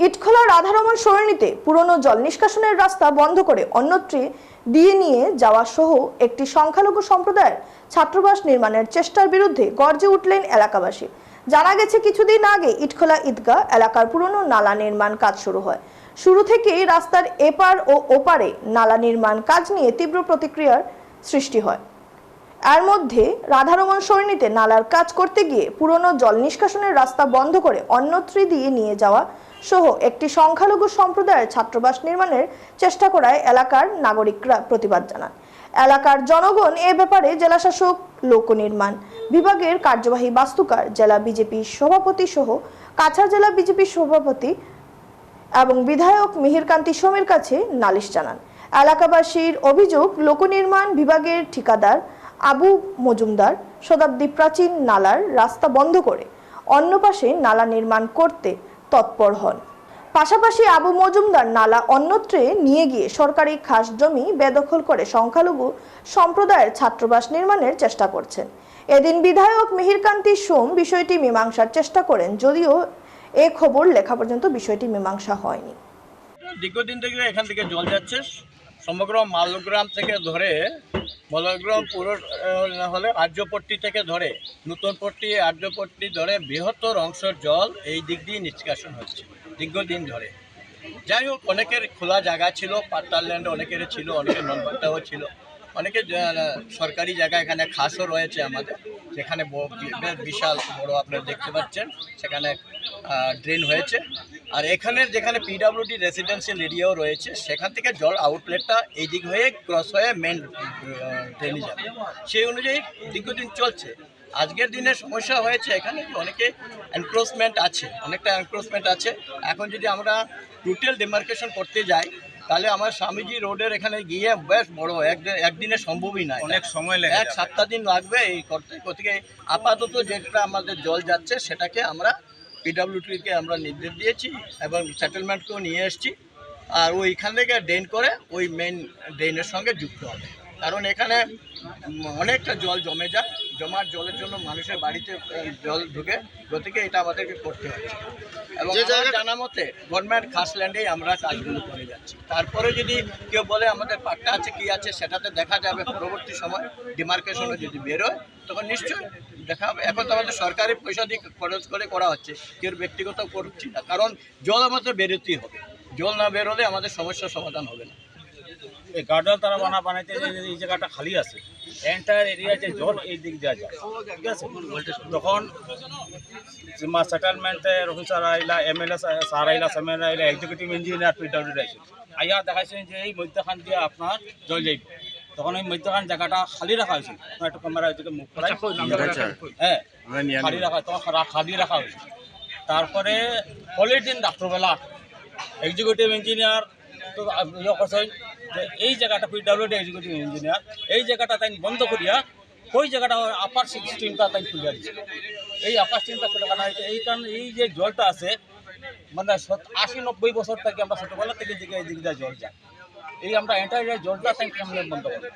ইটখোলা রাধারমন সরণিতে পুরনো জল নিষ্কাশনের রাস্তা বন্ধ করে অন্যত্রে দিয়ে নিয়ে যাওয়া সহ একটি সংখ্যালঘু সম্প্রদায়ের ছাত্রবাস নির্মাণের চেষ্টার বিরুদ্ধে গর্জে উঠলেন এলাকাবাসী। জানা গেছে কিছুদিন আগে ইটখোলা ঈদগাহ এলাকার পুরনো নালা নির্মাণ কাজ শুরু হয়। শুরু থেকেই রাস্তার এপার ও ওপারে নালা নির্মাণ কাজ নিয়ে তীব্র প্রতিক্রিয়ার সৃষ্টি হয়। এর মধ্যে রাধারমন সরণিতে নালার কাজ করতে গিয়ে পুরনো জল নিষ্কাশনের রাস্তা বন্ধ করে অন্যত্রে দিয়ে নিয়ে যাওয়া সহ একটি সংখ্যালঘু সম্প্রদায়ের ছাত্রবাস নির্মাণের চেষ্টা করায় এলাকার নাগরিকরা প্রতিবাদ জানান। এলাকার জনগণ এ ব্যাপারে জেলাশাসক লোকনির্মাণ বিভাগের কার্যবাহী বাস্তুকার, জেলা বিজেপি সভাপতি সহ কাছাড় জেলা বিজেপি সভাপতি এবং বিধায়ক মিহিরকান্তি সোমের কাছে নালিশ জানান। এলাকাবাসীর অভিযোগ লোকনির্মাণ বিভাগের ঠিকাদার আবু মজুমদার শতাব্দী প্রাচীন নালার রাস্তা বন্ধ করে অন্য পাশে নালা নির্মাণ করতে তৎপর হন। পাশাপাশি আবু মজুমদার নালা অন্যত্রে নিয়ে গিয়ে সরকারি খাস জমি বেদখল করে সংখ্যালঘু সম্প্রদায়ের ছাত্রবাস নির্মাণের চেষ্টা করছেন। এদিন বিধায়ক মিহিরকান্তি সোম বিষয়টি মীমাংসার চেষ্টা করেন, যদিও এ খবর লেখা পর্যন্ত বিষয়টি মীমাংসা হয়নি। দীর্ঘদিন থেকে এখান থেকে জল যাচ্ছে। সমগ্র মালগ্রাম থেকে ধরে মালগ্রাম পুরো না হলে আর্যপট্টি থেকে ধরে নূতনপট্টি আর্যপট্টি ধরে বৃহত্তর অংশের জল এই দিক দিয়ে নিষ্কাশন হচ্ছে, দীর্ঘদিন ধরে। যাই হোক, অনেকের খোলা জায়গা ছিল পাট্টার ল্যান্ড অনেকের ছিল, অনেকের নন ছিল, অনেকে সরকারি জায়গা এখানে খাসও রয়েছে আমাদের। যেখানে বিশাল বড় আপনারা দেখতে পাচ্ছেন, সেখানে ড্রেন হয়েছে। আর এখানে, যেখানে পিডাব্লিউডি রেসিডেন্সিয়াল এরিয়াও রয়েছে, সেখান থেকে জল আউটলেটটা এই দিক হয়ে ক্রস হয়ে মেন ড্রেনে যাবে সেই অনুযায়ী দীর্ঘদিন চলছে। আজকের দিনে সমস্যা হয়েছে এখানে অনেকে এনক্রোচমেন্ট আছে, অনেকটা এনক্রোচমেন্ট আছে। এখন যদি আমরা টোটাল ডিমার্কেশন করতে যাই তাহলে আমার স্বামীজি রোডের এখানে গিয়ে বেশ বড় এক- একদিনে সম্ভবই না অনেক সময় লেগে এক সাতটা দিন লাগবে এই করতে। গতিকে আপাতত যেটা আমাদের জল যাচ্ছে সেটাকে আমরা পিডাব্লিউটিকে আমরা নির্দেশ দিয়েছি এবং সেটেলমেন্টকেও নিয়ে এসেছি। আর ওইখান থেকে ড্রেন করে ওই মেন ড্রেনের সঙ্গে যুক্ত হবে। কারণ এখানে অনেকটা জল জমে যায়। জমার জলের জন্য মানুষের বাড়িতে জল ঢুকে গতিকে এটা আমাদেরকে করতে হচ্ছে। এবং জানা মতে গভর্নমেন্ট খাস ল্যান্ডেই আমরা কাজগুলো করে যাচ্ছি। তারপরে যদি কেউ বলে আমাদের পাট্টা আছে কি আছে সেটাতে দেখা যাবে পরবর্তী সময় ডিমার্কেশনে যদি বেরোয় তখন নিশ্চয়ই দেখা হবে। এখন তো আমাদের সরকারি পয়সা দিয়ে খরচ করে করা হচ্ছে কেউ ব্যক্তিগত করছি না। কারণ জল আমাদের বেরোতেই হবে। জল না বেরোলে আমাদের সমস্যার সমাধান হবে না। এই গার্ডওয়াল তারা বানা বানাইতে এই জায়গাটা খালি আছে। এন্টায়ার এরিয়া যে জল এই দিক দেওয়া যায়। ঠিক আছে? তখন সেটেলমেন্টের অফিসার আইলা এম এল এ স্যার আইলা সেমেন আইলা এক্সিকিউটিভ ইঞ্জিনিয়ার পিডব্লিউডি আইছে। আইয়া দেখাইছেন যে এই মধ্যখান দিয়ে আপনার জল যাইব। তখন এই মধ্যখান জায়গাটা খালি রাখা হয়েছিল আপনার একটু ক্যামেরা ওইদিকে মুখ করাই হ্যাঁ খালি রাখা তখন খালি রাখা হয়েছিল তারপরে পলিটিন রাত্রবেলা। এক্সিকিউটিভ ইঞ্জিনিয়ার তো ইয়ে করছেন। এই জায়গাটা পিডাব্লিউডি এক্সিকিউটিভ ইঞ্জিনিয়ার এই জায়গাটা তাই বন্ধ করিয়া, ওই জায়গাটা আপার স্ট্রিমটা তাই খুলে দিচ্ছে এই আপার স্ট্রিমটা খুলে কারণ এই কারণে এই যে জলটা আছে মানে আশি নব্বই বছর থেকে আমরা ছোটোবেলা থেকে দিকে এই দিকটা জল যায়। এই আমরা এন্টার জলটা তাই বন্ধ করি।